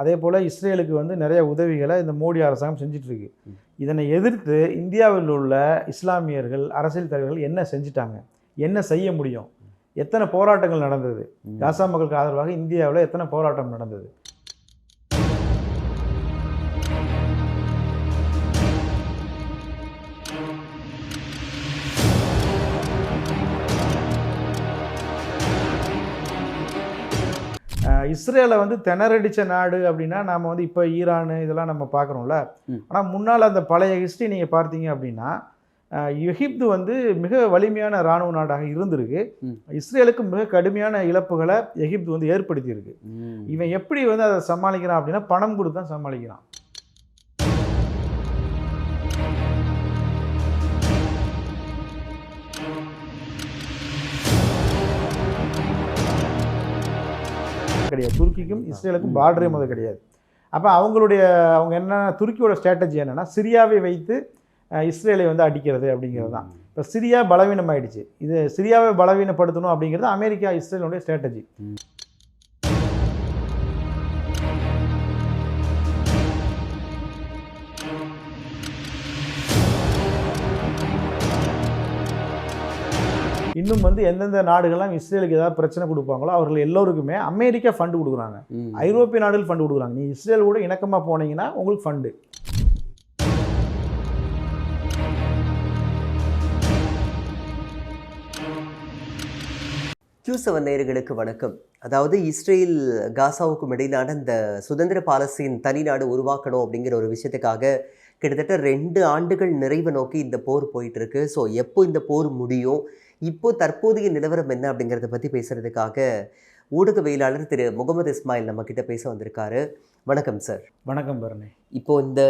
அதே போல் இஸ்ரேலுக்கு வந்து நிறைய உதவிகளை இந்த மோடி அரசாங்கம் செஞ்சுட்டு இருக்கு இதனை எதிர்த்து இந்தியாவில் உள்ள இஸ்லாமியர்கள் அரசியல் தலைவர்கள் என்ன செஞ்சிட்டாங்க? என்ன செய்ய முடியும்? எத்தனை போராட்டங்கள் நடந்தது? காசா மக்களுக்கு ஆதரவாக இந்தியாவில் எத்தனை போராட்டம் நடந்தது? இஸ்ரேலை வந்து திணறடிச்ச நாடு அப்படின்னா நாம வந்து இப்போ ஈரான் இதெல்லாம் நம்ம பார்க்குறோம்ல. ஆனால் முன்னால் அந்த பழைய ஹிஸ்ட்ரி நீங்கள் பார்த்தீங்க அப்படின்னா எகிப்து வந்து மிக வலிமையான இராணுவ நாடாக இருந்திருக்கு. இஸ்ரேலுக்கு மிக கடுமையான இழப்புகளை எகிப்து வந்து ஏற்படுத்தியிருக்கு. இவன் எப்படி வந்து அதை சமாளிக்கிறான் அப்படின்னா பணம் கொடுத்து தான் சமாளிக்கிறான் கிடையாது. துருக்கிக்கும் இஸ்ரேலுக்கும் பார்டரே முதல் கிடையாது. அப்போ அவங்களுடைய அவங்க என்ன துருக்கியோட ஸ்ட்ராட்டஜி என்னன்னா சிரியாவை வைத்து இஸ்ரேலை வந்து அடிக்கிறது அப்படிங்கிறது தான். இப்போ சிரியா பலவீனம் ஆயிடுச்சு இது சிரியாவை பலவீனப்படுத்தணும் அப்படிங்கிறது அமெரிக்கா இஸ்ரேலுடைய ஸ்ட்ராட்டஜி இன்னும் வந்து எந்தெந்த நாடுகள்லாம் இஸ்ரேலுக்கு ஏதாவது பிரச்சனை கொடுப்பாங்களோ அவர்கள் எல்லோருக்குமே அமெரிக்கா ஃபண்டு கொடுக்குறாங்க. ஐரோப்பிய நாடுகள் ஃபண்டு கொடுக்குறாங்க. நீ இஸ்ரேல் கூட இணக்கமாக போனீங்கன்னா உங்களுக்கு ஃபண்டு கியூ செவன் நேயர்களுக்கு வணக்கம். அதாவது இஸ்ரேல் காசாவுக்கும் இடையிலான இந்த சுதந்திர பாலஸ்தீன் தனிநாடு உருவாக்கணும் அப்படிங்கிற ஒரு விஷயத்துக்காக கிட்டத்தட்ட ரெண்டு ஆண்டுகள் நிறைவு நோக்கி இந்த போர் போயிட்டு இருக்கு. ஸோ எப்போ இந்த போர் முடியும்? இப்போ தற்போதைய நிலவரம் என்ன அப்படிங்கிறத பற்றி பேசுறதுக்காக ஊடகவியலாளர் திரு முகமது இஸ்மாயில் நம்ம கிட்ட பேச வந்திருக்காரு. வணக்கம் சார் வணக்கம் பரணி. இப்போ இந்த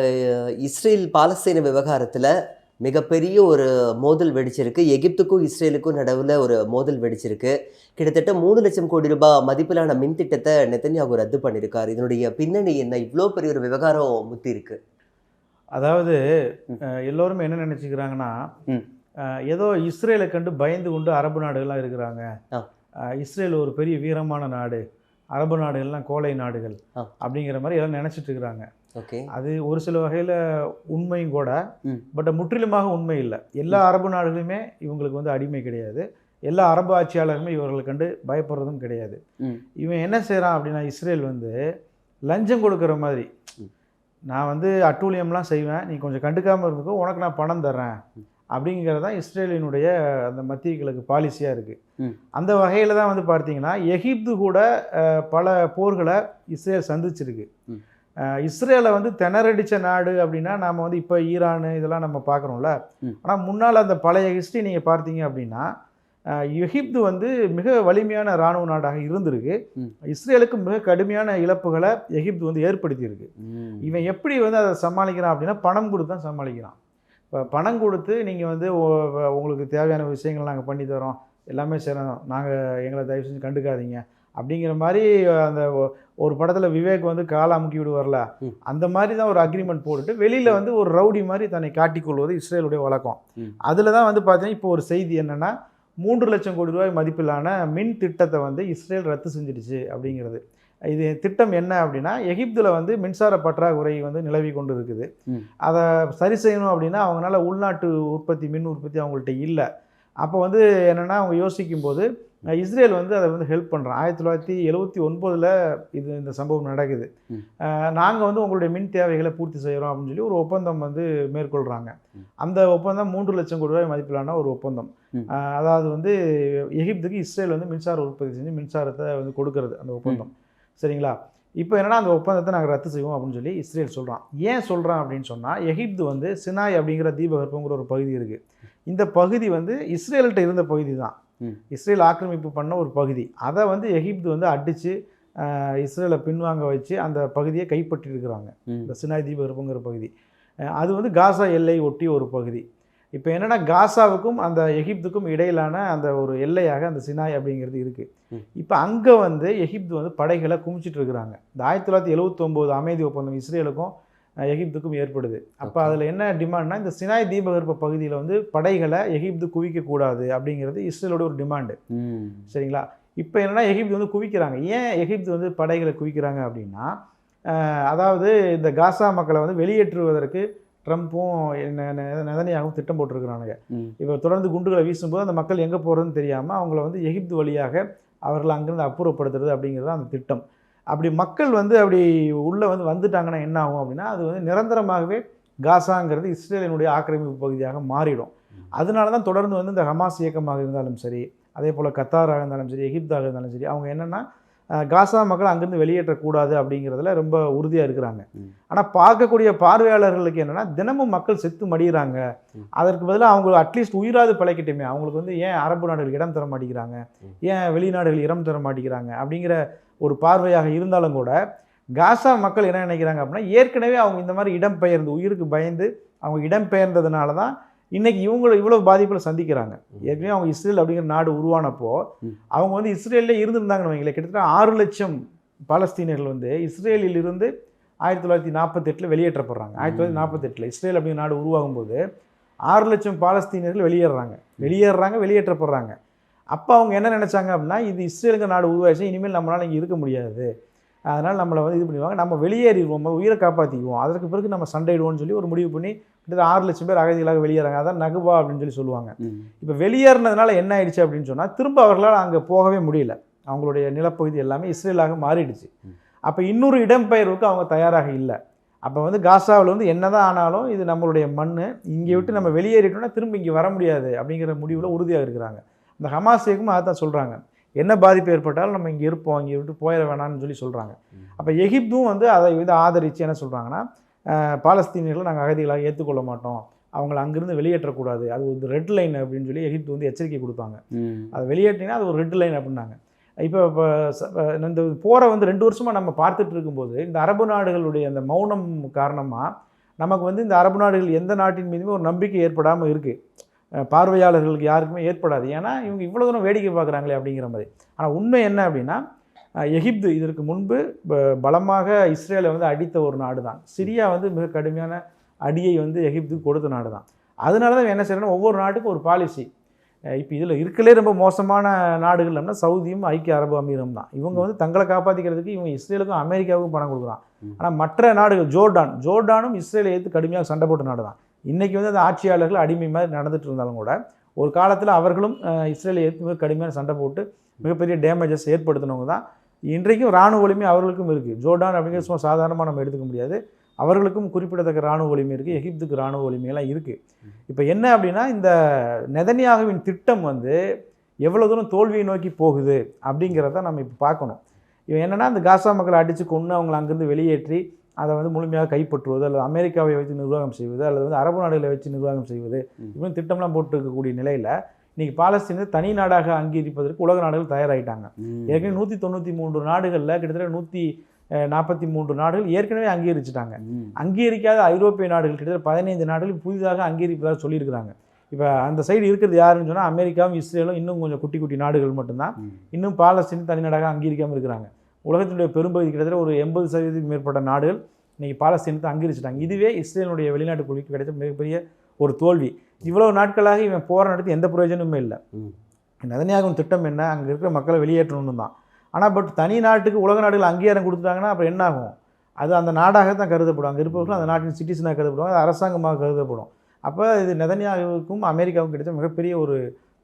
இஸ்ரேல் பாலஸ்தீன விவகாரத்தில் மிகப்பெரிய ஒரு மோதல் வெடிச்சிருக்கு. எகிப்துக்கும் இஸ்ரேலுக்கும் நடுவில் ஒரு மோதல் வெடிச்சிருக்கு. கிட்டத்தட்ட மூணு லட்சம் கோடி ரூபாய் மதிப்பிலான மின் திட்டத்தை நெத்தன்யாகு ரத்து பண்ணியிருக்காரு இதனுடைய பின்னணி என்ன? இவ்வளோ பெரிய ஒரு விவகாரம் முத்தி இருக்கு அதாவது எல்லோருமே என்ன நினச்சிக்கிறாங்கன்னா. ஏதோ இஸ்ரேலை கண்டு பயந்து கொண்டு அரபு நாடுகள்லாம் இருக்கிறாங்க. இஸ்ரேல் ஒரு பெரிய வீரமான நாடு. அரபு நாடுகள்லாம் கோலை நாடுகள். அப்படிங்கிற மாதிரி எல்லாம் நினச்சிட்டு இருக்கிறாங்க. அது ஒரு சில வகையில் உண்மையும் கூட. பட் முற்றிலுமாக உண்மை இல்லை. எல்லா அரபு நாடுகளுமே இவங்களுக்கு வந்து அடிமை கிடையாது. எல்லா அரபு ஆட்சியாளருமே இவர்களை கண்டு பயப்படுறதும் கிடையாது. இவன் என்ன செய்கிறான் அப்படின்னா இஸ்ரேல் வந்து லஞ்சம் கொடுக்குற மாதிரி. நான் வந்து அட்டூழியம்லாம் செய்வேன். நீ கொஞ்சம் கண்டுக்காமல் இருந்துக்கோ உனக்கு நான் பணம் தர்றேன். அப்படிங்கிறது தான் இஸ்ரேலினுடைய அந்த மத்திய கிழக்கு பாலிசியாக இருக்குது. அந்த வகையில் தான் வந்து பார்த்தீங்கன்னா எகிப்து கூட பல போர்களை இஸ்ரேல் சந்திச்சிருக்கு இஸ்ரேலை வந்து திணறடிச்ச நாடு அப்படின்னா நாம் வந்து இப்போ ஈரான் இதெல்லாம் நம்ம பார்க்குறோம்ல. ஆனால் முன்னால் அந்த பழைய ஹிஸ்ட்ரி நீங்கள் பார்த்தீங்க அப்படின்னா எகிப்து வந்து மிக வலிமையான இராணுவ நாடாக இருந்திருக்கு. இஸ்ரேலுக்கு மிக கடுமையான இழப்புகளை எகிப்து வந்து ஏற்படுத்தியிருக்கு. இவன் எப்படி வந்து அதை சமாளிக்கிறான் அப்படின்னா பணம் கொடுத்து தான் சமாளிக்கிறான் இப்போ பணம் கொடுத்து நீங்கள் வந்து உங்களுக்கு தேவையான விஷயங்கள் நாங்கள் பண்ணி தரோம். எல்லாமே செய்கிறோம் நாங்கள் எங்களை தயவு செஞ்சு கண்டுக்காதீங்க. அப்படிங்கிற மாதிரி அந்த ஒரு படத்தில் விவேக் வந்து காலை அமுக்கி விடுவார்ல. அந்த மாதிரி தான் ஒரு அக்ரிமெண்ட் போட்டுட்டு வெளியில் வந்து ஒரு ரவுடி மாதிரி தன்னை காட்டிக்கொள்வது இஸ்ரேலுடைய வழக்கம். அதில் தான் வந்து பார்த்தீங்கன்னா இப்போ ஒரு செய்தி என்னென்னா மூன்று லட்சம் கோடி ரூபாய் மதிப்பிலான மின் திட்டத்தை வந்து இஸ்ரேல் ரத்து செஞ்சிடுச்சு அப்படிங்கிறது. இது திட்டம் என்ன அப்படின்னா எகிப்தில் வந்து மின்சார பற்றாக்குறை வந்து நிலவி கொண்டு இருக்குது. அதை சரி செய்யணும் அப்படின்னா அவங்களால உள்நாட்டு உற்பத்தி மின் உற்பத்தி அவங்கள்ட்ட இல்லை. அப்போ வந்து என்னென்னா அவங்க யோசிக்கும் போது இஸ்ரேல் வந்து அதை வந்து ஹெல்ப் பண்ணுறான் ஆயிரத்தி தொள்ளாயிரத்தி எழுவத்தி ஒன்பதில் இது இந்த சம்பவம் நடக்குது. நாங்கள் வந்து உங்களுடைய மின் தேவைகளை பூர்த்தி செய்கிறோம் அப்படின்னு சொல்லி ஒரு ஒப்பந்தம் வந்து மேற்கொள்கிறாங்க. அந்த ஒப்பந்தம் மூன்று லட்சம் கோடி ரூபாய் மதிப்பிலான ஒரு ஒப்பந்தம். அதாவது வந்து எகிப்துக்கு இஸ்ரேல் வந்து மின்சார உற்பத்தி செஞ்சு மின்சாரத்தை வந்து கொடுக்கறது அந்த ஒப்பந்தம். சரிங்களா? இப்போ என்னன்னா அந்த ஒப்பந்தத்தை நாங்கள் ரத்து செய்வோம் அப்படின்னு சொல்லி இஸ்ரேல் சொல்கிறான் ஏன் சொல்கிறான் அப்படின்னு சொன்னால் எகிப்து வந்து சினாய் அப்படிங்கிற தீபகற்பங்கிற ஒரு பகுதி இருக்குது இந்த பகுதி வந்து இஸ்ரேல்கிட்ட இருந்த பகுதி தான். இஸ்ரேல் ஆக்கிரமிப்பு பண்ண ஒரு பகுதி. அதை வந்து எகிப்து வந்து அடித்து இஸ்ரேலை பின்வாங்க வச்சு அந்த பகுதியை கைப்பற்றியிருக்கிறாங்க ம். இந்த சினாய் தீபகற்பங்கிற பகுதி. அது வந்து காசா எல்லை ஒட்டி ஒரு பகுதி. இப்போ என்னென்னா காசாவுக்கும் அந்த எகிப்துக்கும் இடையிலான அந்த ஒரு எல்லையாக அந்த சினாய் அப்படிங்கிறது இருக்குது. இப்போ அங்கே வந்து எகிப்து வந்து படைகளை குமிச்சிட்டு இருக்கிறாங்க இந்த ஆயிரத்தி தொள்ளாயிரத்தி எழுவத்தொம்போது அமைதி ஒப்பந்தம் இஸ்ரேலுக்கும் எகிப்துக்கும் ஏற்படுது அப்போ. அதில் என்ன டிமாண்ட்னா இந்த சினாய் தீபகற்ப பகுதியில் வந்து படைகளை எகிப்து குவிக்கக்கூடாது அப்படிங்கிறது இஸ்ரேலோட ஒரு டிமாண்டு. சரிங்களா இப்போ என்னன்னா எகிப்து வந்து குவிக்கிறாங்க ஏன் எகிப்து வந்து படைகளை குவிக்கிறாங்க அப்படின்னா அதாவது இந்த காசா மக்களை வந்து வெளியேற்றுவதற்கு ட்ரம்ப்பும் நெதனியாகவும் திட்டம் போட்டிருக்கிறானுங்க. இப்போ தொடர்ந்து குண்டுகளை வீசும்போது அந்த மக்கள் எங்கே போகிறதுன்னு தெரியாமல் அவங்கள வந்து எகிப்து வழியாக அவர்களை அங்கேருந்து அப்புறப்படுத்துறது அப்படிங்கிறது அந்த திட்டம். அப்படி மக்கள் வந்து அப்படி உள்ளே வந்து வந்துட்டாங்கன்னா என்ன ஆகும் அப்படின்னா அது வந்து நிரந்தரமாகவே காசாங்கிறது இஸ்ரேலினுடைய ஆக்கிரமிப்பு பகுதியாக மாறிடும். அதனால தான் தொடர்ந்து வந்து இந்த ஹமாஸ் இயக்கமாக இருந்தாலும் சரி அதே போல் கத்தாராக இருந்தாலும் சரி எகிப்தாக இருந்தாலும் சரி அவங்க என்னென்னா காசா மக்கள் அங்கேருந்து வெளியேற்றக்கூடாது அப்படிங்கிறதுல ரொம்ப உறுதியாக இருக்கிறாங்க. ஆனால் பார்க்கக்கூடிய பார்வையாளர்களுக்கு என்னென்னா தினமும் மக்கள் செத்து மடிகிறாங்க. அதற்கு பதிலாக அவங்க அட்லீஸ்ட் உயிராது பிழைக்கட்டுமே அவங்களுக்கு வந்து ஏன் அரபு நாடுகள் இடம் தர மாட்டேங்கிறாங்க. ஏன் வெளிநாடுகள் இடம் தர மாட்டேங்கிறாங்க அப்படிங்கிற ஒரு பார்வையாக இருந்தாலும் கூட காசா மக்கள் என்ன நினைக்கிறாங்க அப்படின்னா ஏற்கனவே அவங்க இந்த மாதிரி இடம் பெயர்ந்து உயிருக்கு பயந்து அவங்க இடம் பெயர்ந்ததுனால தான் இன்னைக்கு இவங்களை இவ்வளோ பாதிப்புகளை சந்திக்கிறாங்க. ஏற்கனவே அவங்க இஸ்ரேல் அப்படிங்கிற நாடு உருவானப்போ. அவங்க வந்து இஸ்ரேல்லே இருந்திருந்தாங்கன்னு வைங்களேன். கிட்டத்தட்ட ஆறு லட்சம் பாலஸ்தீனர்கள் வந்து இஸ்ரேலில் இருந்து ஆயிரத்தி தொள்ளாயிரத்தி நாற்பத்தெட்டில் வெளியேற்றப்படுறாங்க. ஆயிரத்தி தொள்ளாயிரத்தி நாற்பத்தெட்டில் இஸ்ரேல் அப்படிங்கிற நாடு உருவாகும் போது ஆறு லட்சம் பாலஸ்தீனர்கள் வெளியேறுறாங்க. வெளியேறுறாங்க வெளியேற்றப்படுறாங்க. அப்போ அவங்க என்ன நினச்சாங்க அப்படின்னா இது இஸ்ரேலுங்க நாடு உருவாச்சு இனிமேல் நம்மளால் இங்கே இருக்க முடியாது. அதனால் நம்மளை வந்து இது பண்ணுவாங்க நம்ம வெளியேறிடுவோம் நம்ம உயிரை காப்பாற்றிக்குவோம் அதற்கு பிறகு நம்ம சண்டையிடுவோம்னு சொல்லி ஒரு முடிவு பண்ணி கிட்டத்தட்ட ஆறு லட்சம் பேர் அகதிகளாக வெளியேறாங்க. அதான் நகுபா அப்படின்னு சொல்லி சொல்லுவாங்க. இப்போ வெளியேறினதுனால என்ன ஆயிடுச்சு அப்படின்னு சொன்னால் திரும்ப அவர்களால் அங்கே போகவே முடியல. அவங்களுடைய நிலப்பகுதி எல்லாமே இஸ்ரேலாக மாறிடுச்சு. அப்போ இன்னொரு இடம்பெயர்வுக்கு அவங்க தயாராக இல்லை. அப்போ வந்து காசாவில் வந்து என்னதான் ஆனாலும் இது நம்மளுடைய மண் இங்கே விட்டு நம்ம வெளியேறிட்டோம்னா திரும்ப இங்கே வர முடியாது அப்படிங்கிற முடிவில் உறுதியாக இருக்கிறாங்க. இந்த ஹமாஸ் இயக்கமும் அதை தான் சொல்கிறாங்க என்ன பாதிப்பு ஏற்பட்டாலும் நம்ம இங்கே இருப்போம் இங்கே விட்டு போயிட வேணாம்னு சொல்லி சொல்கிறாங்க. அப்போ எகிப்தும் வந்து அதை வந்து ஆதரித்து என்ன சொல்கிறாங்கன்னா பாலஸ்தீனியர்களை நாங்கள் அகதிகளாக ஏற்றுக்கொள்ள மாட்டோம். அவங்கள அங்கிருந்து வெளியேற்றக்கூடாது. அது ஒரு ரெட் லைன் அப்படின்னு சொல்லி எகிப்து வந்து எச்சரிக்கை கொடுத்தாங்க ம். அதை வெளியேற்றினா அது ஒரு ரெட் லைன் அப்படின்னாங்க. இப்போ இந்த போரை வந்து ரெண்டு வருஷமாக நம்ம பார்த்துட்டு இருக்கும்போது இந்த அரபு நாடுகளுடைய அந்த மௌனம் காரணமாக நமக்கு வந்து இந்த அரபு நாடுகள் எந்த நாட்டின் மீதுமே ஒரு நம்பிக்கை ஏற்படாமல் இருக்குது பார்வையாளர்களுக்கு யாருக்குமே ஏற்படாது. ஏன்னா இவங்க இவ்வளோ தூரம் வேடிக்கை பார்க்குறாங்களே அப்படிங்கிற மாதிரி. ஆனால் உண்மை என்ன அப்படின்னா எகிப்து இதற்கு முன்பு பலமாக இஸ்ரேலை வந்து அடித்த ஒரு நாடு தான் சிரியா வந்து மிக கடுமையான அடியை வந்து எகிப்துக்கு கொடுத்த நாடு தான் அதனால தான் என்ன செய்யணும் ஒவ்வொரு நாட்டுக்கும் ஒரு பாலிசி இப்போ இதில் இருக்கலே ரொம்ப மோசமான நாடுகள் அப்படின்னா சவுதியும் ஐக்கிய அரபு அமீரும் தான் இவங்க வந்து தங்களை காப்பாற்றிக்கிறதுக்கு இவங்க இஸ்ரேலுக்கும் அமெரிக்காவுக்கும் பணம் கொடுக்குறான். ஆனால் மற்ற நாடுகள் ஜோர்டான். ஜோர்டானும் இஸ்ரேலை ஏற்று கடுமையாக சண்டை போட்ட நாடு தான் இன்றைக்கி வந்து அந்த ஆட்சியாளர்கள் அடிமை மாதிரி நடந்துட்டு இருந்தாலும் கூட ஒரு காலத்தில் அவர்களும் இஸ்ரேலை எதிர்த்து மிக கடுமையான சண்டை போட்டு மிகப்பெரிய டேமேஜஸ் ஏற்படுத்தினவங்க தான். இன்றைக்கும் இராணுவ வலிமை அவர்களுக்கும் இருக்குது ஜோர்டான் அப்படிங்கிற சும்மா சாதாரணமாக நம்ம எடுத்துக்க முடியாது. அவர்களுக்கும் குறிப்பிடத்தக்க இராணுவ வலிமை இருக்குது எகிப்துக்கு இராணுவ வலிமையெல்லாம் இருக்குது இப்போ என்ன அப்படின்னா இந்த நெதனியாகவின் திட்டம் வந்து எவ்வளோ தூரம் தோல்வியை நோக்கி போகுது அப்படிங்கிறத நம்ம இப்போ பார்க்கணும். இவன் என்னென்னா இந்த காசா மக்களை அடித்து கொன்று அவங்களை அங்கேருந்து வெளியேற்றி அதை வந்து முழுமையாக கைப்பற்றுவது அல்லது அமெரிக்காவை வைத்து நிர்வாகம் செய்வது அல்லது வந்து அரபு நாடுகளை வச்சு நிர்வாகம் செய்வது. இவன் திட்டம்லாம் போட்டு இருக்கக்கூடிய நிலையில் இன்னைக்கு பாலஸ்தீனை தனி நாடாக அங்கீகரிப்பதற்கு உலக நாடுகள் தயாராகிட்டாங்க. ஏற்கனவே நூற்றி தொண்ணூற்றி மூன்று நாடுகளில் கிட்டத்தட்ட நூற்றி நாற்பத்தி மூன்று நாடுகள் ஏற்கனவே அங்கீகரிச்சிட்டாங்க. அங்கீகரிக்காத ஐரோப்பிய நாடுகள் கிட்டத்தட்ட பதினைந்து நாடுகள் புதிதாக அங்கீகரிப்பதாக சொல்லியிருக்கிறாங்க இப்போ அந்த சைடு இருக்கிறது யாருன்னு சொன்னால் அமெரிக்காவும் இஸ்ரேலும் இன்னும் கொஞ்சம் குட்டி குட்டி நாடுகள் மட்டும்தான். இன்னும் பாலஸ்தீன் தனிநாடாக அங்கீகரிக்காமல் இருக்கிறாங்க உலகத்தினுடைய பெரும்பகுதி கிட்டத்தட்ட ஒரு எண்பது சதவீதத்துக்கு மேற்பட்ட நாடுகள் இன்னைக்கு பாலஸ்தீனத்தை அங்கீகரிச்சிட்டாங்க. இதுவே இஸ்ரேலுடைய வெளிநாட்டு கொள்கைக்கு கிடைச்ச மிகப்பெரிய ஒரு தோல்வி. இவ்வளவு நாட்களாக இவன் போராட்டம் நடத்தி எந்த பிரயோஜனமுமே இல்லை. நதன்யாகும் திட்டம் என்ன? அங்கே இருக்கிற மக்களை வெளியேற்றணும்னு தான். ஆனால் பட் தனி நாட்டுக்கு உலக நாடுகள் அங்கீகாரம் கொடுத்துட்டாங்கன்னா அப்புறம் என்ன ஆகும்? அது அந்த நாடாக தான் கருதப்படும் அங்கே இருப்பவர்கள் அந்த நாட்டின் சிட்டிசனாக கருதப்படுவாங்க. அது அரசாங்கமாக கருதப்படும். அப்போ இது நெதன்யாகுவுக்கும் அமெரிக்காவுக்கும் கிடைச்ச மிகப்பெரிய ஒரு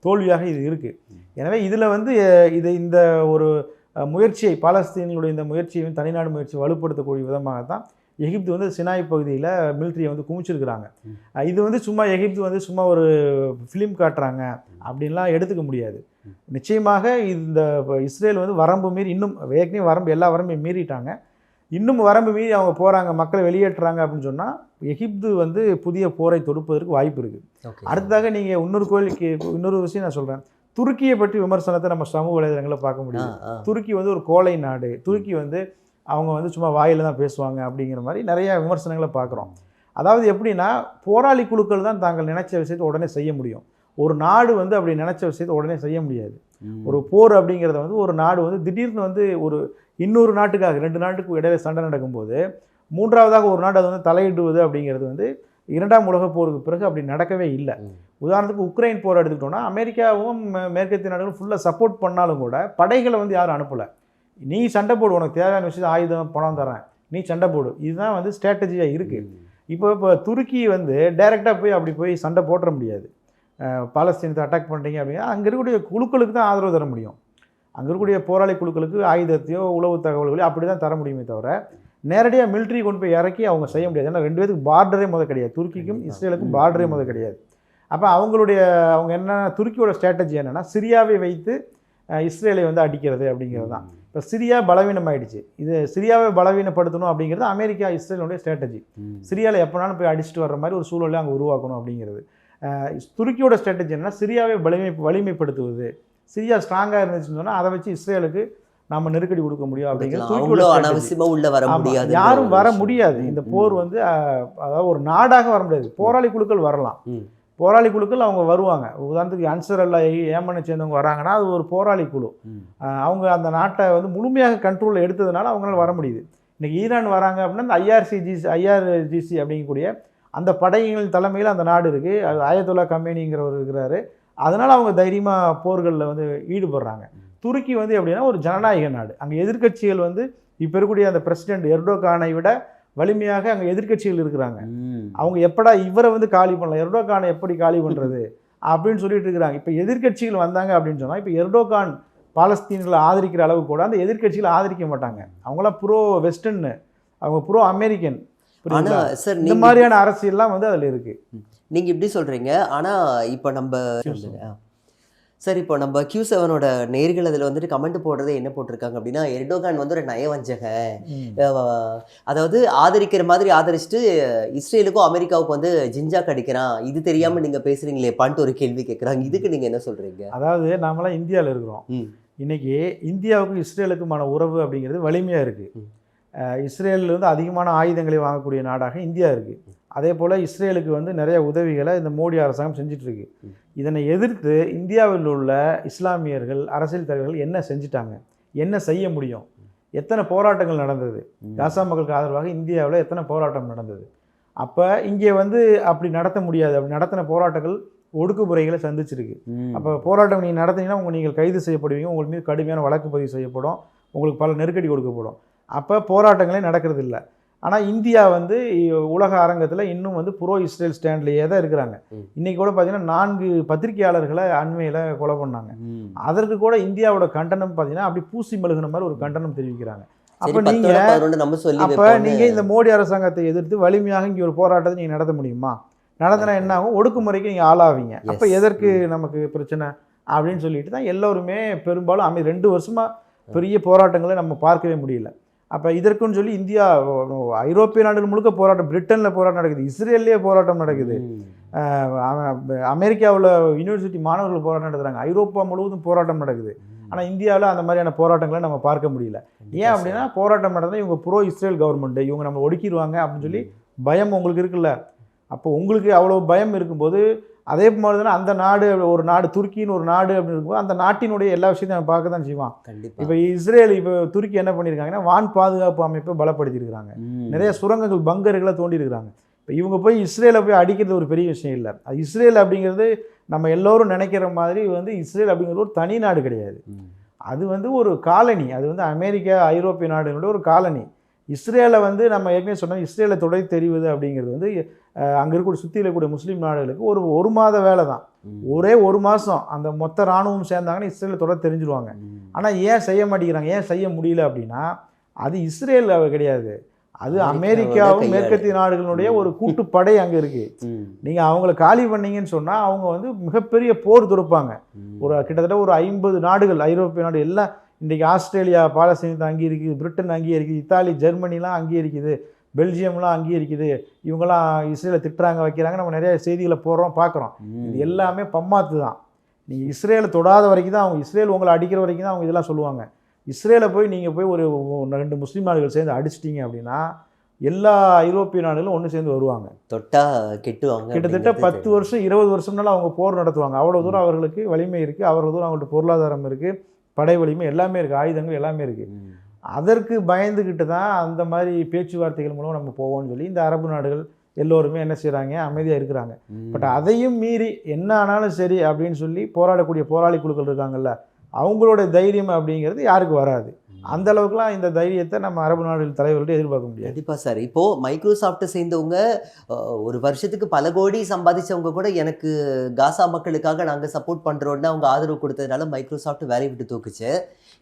தோல்வியாக இது இருக்குது எனவே இதில் வந்து இது இந்த ஒரு முயற்சியை பாலஸ்தீன்களுடைய இந்த முயற்சியை தனிநாடு முயற்சியை வலுப்படுத்தக்கூடிய விதமாக தான் எகிப்து வந்து சினாய் பகுதியில் மிலிட்ரியை வந்து குமிச்சிருக்கிறாங்க இது வந்து சும்மா எகிப்து வந்து சும்மா ஒரு ஃபிலிம் காட்டுறாங்க அப்படின்லாம் எடுத்துக்க முடியாது. நிச்சயமாக இந்த இஸ்ரேல் வந்து வரம்பு மீறி இன்னும் ஏற்கனவே வரம்பு எல்லா வரம்பையும் மீறிட்டாங்க இன்னும் வரம்பு மீறி அவங்க போகிறாங்க மக்களை வெளியேற்றுறாங்க அப்படின்னு சொன்னால் எகிப்து வந்து புதிய போரை தொடுப்பதற்கு வாய்ப்பு இருக்குது. அடுத்ததாக நீங்கள் இன்னொரு கோயிலுக்கு இன்னொரு விஷயம் நான் சொல்கிறேன் துருக்கியை பற்றி விமர்சனத்தை நம்ம சமூக வலைதளங்களில் பார்க்க முடியும். துருக்கி வந்து ஒரு கோழை நாடு. துருக்கி வந்து அவங்க வந்து சும்மா வாயில தான் பேசுவாங்க அப்படிங்கிற மாதிரி நிறைய விமர்சனங்களை பார்க்குறோம். அதாவது எப்படின்னா போராளி குழுக்கள் தான் தாங்கள் நினைச்ச விஷயத்தை உடனே செய்ய முடியும். ஒரு நாடு வந்து அப்படி நினைச்ச விஷயத்தை உடனே செய்ய முடியாது. ஒரு போர் அப்படிங்கிறத வந்து ஒரு நாடு வந்து திடீர்னு வந்து ஒரு இன்னொரு நாட்டுக்காக ரெண்டு நாட்டுக்கு இடையில சண்டை நடக்கும்போது மூன்றாவதாக ஒரு நாடு அது வந்து தலையிடுவது அப்படிங்கிறது வந்து இரண்டாம் உலகப் போருக்கு பிறகு அப்படி நடக்கவே இல்லை. உதாரணத்துக்கு உக்ரைன் போர் எடுத்துக்கிட்டோம்னா அமெரிக்காவும் மேற்கத்திய நாடுகளும் ஃபுல்லாக சப்போர்ட் பண்ணாலும் கூட படைகளை வந்து யாரும் அனுப்பலை. நீ சண்டை போடு உனக்கு தேவையான விஷயத்தை ஆயுதம் பணம் தரேன். நீ சண்டை போடு. இதுதான் வந்து ஸ்ட்ராட்டஜியாக இருக்குது இப்போ இப்போ துருக்கி வந்து டைரெக்டாக போய் அப்படி போய் சண்டை போட்டுற முடியாது. பாலஸ்தீனத்தை அட்டாக் பண்ணுறீங்க அப்படின்னா அங்கே இருக்கக்கூடிய குழுக்களுக்கு தான் ஆதரவு தர முடியும். அங்கே இருக்கக்கூடிய போராளி குழுக்களுக்கு ஆயுதத்தையோ உளவு தகவல்களையோ அப்படி தான் தர முடியுமே தவிர நேரடியாக மிலிட்ரி கொண்டு போய் இறக்கி அவங்க செய்ய முடியாது. ஏன்னா ரெண்டு பேருக்கு பார்டரே முத கிடையாது. துருக்கிக்கும். இஸ்ரேலுக்கும் பார்டரே ம். முத கிடையாது. அப்போ அவங்களுடைய அவங்க என்ன துருக்கியோட ஸ்ட்ராட்டஜி என்னன்னா சிரியாவை வைத்து இஸ்ரேலை வந்து அடிக்கிறது அப்படிங்கிறது தான். இப்போ சிரியா பலவீனமாயிடுச்சு. இது சிரியாவை பலவீனப்படுத்தணும் அப்படிங்கிறது அமெரிக்கா இஸ்ரேலுடைய ஸ்ட்ராட்டஜி சிரியாவில் எப்போனாலும் போய் அடிச்சுட்டு வர்ற மாதிரி ஒரு சூழலை அங்கே உருவாக்கணும் அப்படிங்கிறது. துருக்கியோட ஸ்ட்ராட்டஜி என்னன்னா சிரியாவை வலிமை வலிமைப்படுத்துவது. சிரியா ஸ்ட்ராங்காக இருந்துச்சுன்னு சொன்னால் அதை வச்சு இஸ்ரேலுக்கு நம்ம நெருக்கடி கொடுக்க முடியும் அப்படிங்கிறது உள்ள வர முடியாது யாரும் வர முடியாது. இந்த போர் வந்து அதாவது ஒரு நாடாக வர முடியாது. போராளி குழுக்கள் வரலாம். போராளி குழுக்கள் அவங்க வருவாங்க. உதாரணத்துக்கு அன்சர் அல்லா ஏமனை சேர்ந்தவங்க வராங்கன்னா அது ஒரு போராளி குழு. அவங்க அந்த நாட்டை வந்து முழுமையாக கண்ட்ரோலில் எடுத்ததுனால அவங்களால வர முடியுது. இன்னைக்கு ஈரான் வராங்க அப்படின்னா இந்த ஐஆர்சிஜிசி ஐஆர்ஜிசி அப்படிங்கக்கூடிய அந்த படைகளின் தலைமையில் அந்த நாடு இருக்குது அது ஆயத்துல்லா கம்பெனிங்கிறவர் இருக்கிறாரு. அதனால் அவங்க தைரியமாக போர்களில் வந்து ஈடுபடுறாங்க. துருக்கி வந்து எப்படின்னா ஒரு ஜனநாயக நாடு. அங்கே எதிர்க்கட்சிகள் வந்து இப்போ இருக்கக்கூடிய அந்த பிரசிடென்ட் எர்டோகானை விட வலிமையாக அங்கே எதிர்க்கட்சிகள் இருக்கிறாங்க. அவங்க எப்படா இவரை வந்து காலி பண்ணலாம் எர்டோகானை எப்படி காலி பண்ணுறது அப்படின்னு சொல்லிட்டு இருக்கிறாங்க. இப்போ எதிர்க்கட்சிகள் வந்தாங்க அப்படின்னு சொன்னால் இப்போ எர்டோகான் பாலஸ்தீன்களை ஆதரிக்கிற அளவு கூட அந்த எதிர்க்கட்சிகளை ஆதரிக்க மாட்டாங்க. அவங்களாம் ப்ரோ வெஸ்டர்னு அவங்க ப்ரோ அமெரிக்கன் ஆனா புரியுதா சார் இந்த மாதிரியான அரசியல்லாம் வந்து அதில் இருக்கு. நீங்க இப்படி சொல்றீங்க. ஆனா இப்போ நம்ம. சார் இப்போ நம்ம கியூ செவனோட நேர்கள் அதில் வந்துட்டு கமெண்ட் போடுறதே என்ன போட்டிருக்காங்க அப்படின்னா எர்டோகான் வந்து ஒரு நயவஞ்சக. அதாவது ஆதரிக்கிற மாதிரி ஆதரிச்சுட்டு இஸ்ரேலுக்கும் அமெரிக்காவுக்கும் வந்து ஜிஞ்சா கடிக்கிறான் இது தெரியாம நீங்க பேசுறீங்களேப்பான்ட்டு ஒரு கேள்வி கேட்குறாங்க இதுக்கு நீங்க என்ன சொல்றீங்க? அதாவது நாமெல்லாம் இந்தியாவில் இருக்கிறோம். ம். இன்னைக்கு இந்தியாவுக்கும் இஸ்ரேலுக்குமான உறவு அப்படிங்கிறது வலிமையாக இருக்குது. இஸ்ரேலில் வந்து அதிகமான ஆயுதங்களை வாங்கக்கூடிய நாடாக இந்தியா இருக்குது அதே போல் இஸ்ரேலுக்கு வந்து நிறைய உதவிகளை இந்த மோடி அரசாங்கம் ம். இதனை எதிர்த்து இந்தியாவில் உள்ள இஸ்லாமியர்கள் அரசியல் தலைவர்கள் என்ன செஞ்சிட்டாங்க? என்ன செய்ய முடியும்? எத்தனை போராட்டங்கள் நடந்தது? காசா மக்களுக்கு ஆதரவாக இந்தியாவில் எத்தனை போராட்டம் நடந்தது? அப்போ இங்கே வந்து அப்படி நடத்த முடியாது. அப்படி நடத்தின போராட்டங்கள் ஒடுக்குமுறைகளை சந்திச்சிருக்கு. அப்போ போராட்டம் நீங்கள் நடத்தினீங்கன்னா உங்கள் நீங்கள் கைது செய்யப்படுவீங்க. உங்கள் மீது கடுமையான வழக்கு பதிவு செய்யப்படும். உங்களுக்கு பல நெருக்கடி கொடுக்கப்படும். அப்போ போராட்டங்களே நடக்கிறது இல்லை ஆனால் இந்தியா வந்து உலக அரங்கத்தில் இன்னும் வந்து ப்ரோ இஸ்ரேல் ஸ்டாண்ட்லேயே தான் இருக்கிறாங்க. ம். இன்னைக்கு கூட பார்த்தீங்கன்னா நான்கு பத்திரிகையாளர்களை அண்மையில் கொலை பண்ணாங்க. அதற்கு கூட இந்தியாவோட கண்டனம் பார்த்தீங்கன்னா அப்படி பூசி மெழுகுன மாதிரி ஒரு கண்டனம் தெரிவிக்கிறாங்க. அப்போ நீங்கள் அப்போ நீங்கள் இந்த மோடி அரசாங்கத்தை எதிர்த்து வலிமையாக இங்கே ஒரு போராட்டத்தை நீங்கள் நடத்த முடியுமா? நடத்தினா என்ன ஆகும் ஒடுக்குமுறைக்கு நீங்கள் ஆளாவீங்க. அப்போ. எதற்கு நமக்கு பிரச்சனை? அப்படின்னு சொல்லிட்டு தான் எல்லோருமே பெரும்பாலும் அமை ரெண்டு வருஷமாக பெரிய போராட்டங்களை நம்ம பார்க்கவே முடியல. அப்போ இதற்குன்னு சொல்லி இந்தியா ஐரோப்பிய நாடுகள் முழுக்க போராட்டம் பிரிட்டனில் போராட்டம் நடக்குது இஸ்ரேல்லேயே போராட்டம் நடக்குது. அமெரிக்காவில் யூனிவர்சிட்டி மாணவர்கள் போராட்டம் நடத்துகிறாங்க ஐரோப்பா முழுவதும் போராட்டம் நடக்குது. ஆனால் இந்தியாவில் அந்த மாதிரியான போராட்டங்களை நம்ம பார்க்க முடியல. ஏன் அப்படின்னா போராட்டம் நடந்தால் இவங்க ப்ரோ இஸ்ரேல் கவர்மெண்ட் இவங்க நம்ம ஒடுக்கிடுவாங்க அப்படின்னு சொல்லி பயம் உங்களுக்கு இருக்குல்ல? அப்போ உங்களுக்கு அவ்வளோ பயம் இருக்கும்போது அதே மாதிரி தானே அந்த நாடு ஒரு நாடு துருக்கின்னு ஒரு நாடு அப்படின்னு இருக்கும்போது அந்த நாட்டினுடைய எல்லா விஷயத்தையும் நம்ம பார்க்க தான் செய்வான் கண்டிப்பா. இப்போ இஸ்ரேல் இப்போ துருக்கி என்ன பண்ணியிருக்காங்கன்னா வான் பாதுகாப்பு அமைப்பை பலப்படுத்தியிருக்கிறாங்க. நிறைய சுரங்கங்கள் பங்கர்களை தோண்டி இருக்கிறாங்க இப்போ இவங்க போய் இஸ்ரேலை போய் அடிக்கிறது ஒரு பெரிய விஷயம் இல்லை. அது இஸ்ரேல் அப்படிங்கிறது நம்ம எல்லோரும் நினைக்கிற மாதிரி வந்து இஸ்ரேல் அப்படிங்கிறது ஒரு தனி நாடு கிடையாது. அது வந்து ஒரு காலனி. அது வந்து அமெரிக்கா ஐரோப்பிய நாடுகளுடைய ஒரு காலனி. இஸ்ரேலை வந்து நம்ம ஏற்கனவே சொன்னோம் இஸ்ரேலை தொடை தெரிவது அப்படிங்கிறது வந்து அங்கே இருக்கக்கூடிய சுற்றி இருக்கக்கூடிய முஸ்லீம் நாடுகளுக்கு ஒரு ஒரு மாத வேலை தான். ஒரே ஒரு மாதம் அந்த மொத்த இராணுவம் சேர்ந்தாங்கன்னா இஸ்ரேலை தொடர் தெரிஞ்சிருவாங்க. ஆனால் ஏன் செய்ய மாட்டேங்கிறாங்க ஏன் செய்ய முடியல அப்படின்னா அது இஸ்ரேல் கிடையாது அது அமெரிக்காவும். மேற்கத்திய நாடுகளுடைய ஒரு கூட்டுப்படை அங்கே இருக்கு ம். நீங்கள் அவங்கள காலி பண்ணீங்கன்னு சொன்னால் அவங்க வந்து மிகப்பெரிய போர் தொடுப்பாங்க. ஒரு கிட்டத்தட்ட ஒரு ஐம்பது நாடுகள் ஐரோப்பிய நாடு எல்லாம் இன்றைக்கி ஆஸ்திரேலியா பாலஸ்தீனத்தை அங்கீகரிக்குது பிரிட்டன் அங்கீகரிக்குது இத்தாலி ஜெர்மனிலாம் அங்கீகரிக்குது பெல்ஜியம்லாம் அங்கீகரிக்குது இவங்கெல்லாம் இஸ்ரேலை திட்டுறாங்க வைக்கிறாங்க. நம்ம நிறைய செய்திகளை போடுறோம் பார்க்குறோம். இது எல்லாமே பம்மாத்து தான். நீங்கள் இஸ்ரேலை தொடாத வரைக்கும் தான் அவங்க இஸ்ரேல் உங்களை அடிக்கிற வரைக்கும் தான் அவங்க இதெல்லாம் சொல்லுவாங்க. இஸ்ரேலை போய் நீங்கள் போய் ஒரு ரெண்டு முஸ்லீம் நாடுகள் சேர்ந்து அடிச்சிட்டீங்க அப்படின்னா எல்லா ஐரோப்பிய நாடுகளும் ஒன்று சேர்ந்து வருவாங்க. தொட்டா கெட்டுவாங்க கிட்டத்தட்ட பத்து வருஷம் இருபது வருஷம்னால அவங்க போர் நடத்துவாங்க. அவ்வளோ தூரம் அவர்களுக்கு வலிமை இருக்குது அவ்வளோ தூரம் அவங்கள்ட்ட பொருளாதாரம் இருக்குது படை வலிமை எல்லாமே இருக்குது ஆயுதங்கள் எல்லாமே இருக்குது. அதற்கு பயந்துக்கிட்டு தான் அந்த மாதிரி பேச்சுவார்த்தைகள் மூலம் நம்ம போவோம்னு சொல்லி இந்த அரபு நாடுகள் எல்லோருமே என்ன செய்கிறாங்க அமைதியாக இருக்கிறாங்க. பட் அதையும் மீறி என்ன ஆனாலும் சரி அப்படின்னு சொல்லி போராடக்கூடிய போராளி குழுக்கள் இருக்காங்கல்ல அவங்களோட தைரியம் அப்படிங்கிறது யாருக்கு வராது. அந்த அளவுக்குலாம் இந்த தைரியத்தை நம்ம அரபு நாடுகள் தலைவர்கள்ட்ட எதிர்பார்க்க முடியாது. கண்டிப்பா சார். இப்போ மைக்ரோசாஃப்ட் சேர்ந்தவங்க ஒரு வருஷத்துக்கு பல கோடி சம்பாதிச்சவங்க கூட எனக்கு காசா மக்களுக்காக நாங்க சப்போர்ட் பண்றோம்னு அவங்க ஆதரவு கொடுத்ததுனால மைக்ரோசாஃப்ட் வேலையை விட்டு தூக்குச்சு.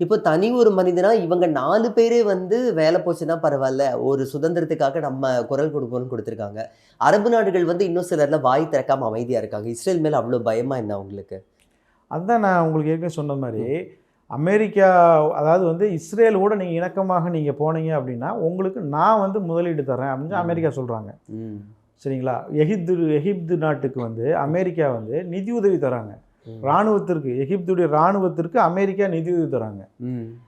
இப்போ தனி ஒரு மனிதனா இவங்க நாலு பேரே வந்து வேலை போச்சுன்னா பரவாயில்ல ஒரு சுதந்திரத்துக்காக நம்ம குரல் கொடுப்போம்னு கொடுத்துருக்காங்க. அரபு நாடுகள் வந்து இன்னும் சிலர்ல வாய் திறக்காம அமைதியா இருக்காங்க. இஸ்ரேல் மேல அவ்வளவு பயமா என்ன அவங்களுக்கு அதுதான் நான் உங்களுக்கு ஏற்கனவே சொன்ன மாதிரி அமெரிக்கா அதாவது வந்து இஸ்ரேல் கூட நீங்கள் இணக்கமாக நீங்கள் போனீங்க அப்படின்னா உங்களுக்கு நான் வந்து முதலீடு தரேன் அப்படின்னு அமெரிக்கா சொல்கிறாங்க. சரிங்களா? எகிப்து எகிப்து நாட்டுக்கு வந்து அமெரிக்கா வந்து நிதியுதவி தராங்க. இராணுவத்திற்கு எகிப்துடைய இராணுவத்திற்கு அமெரிக்கா நிதியுதவி தராங்க.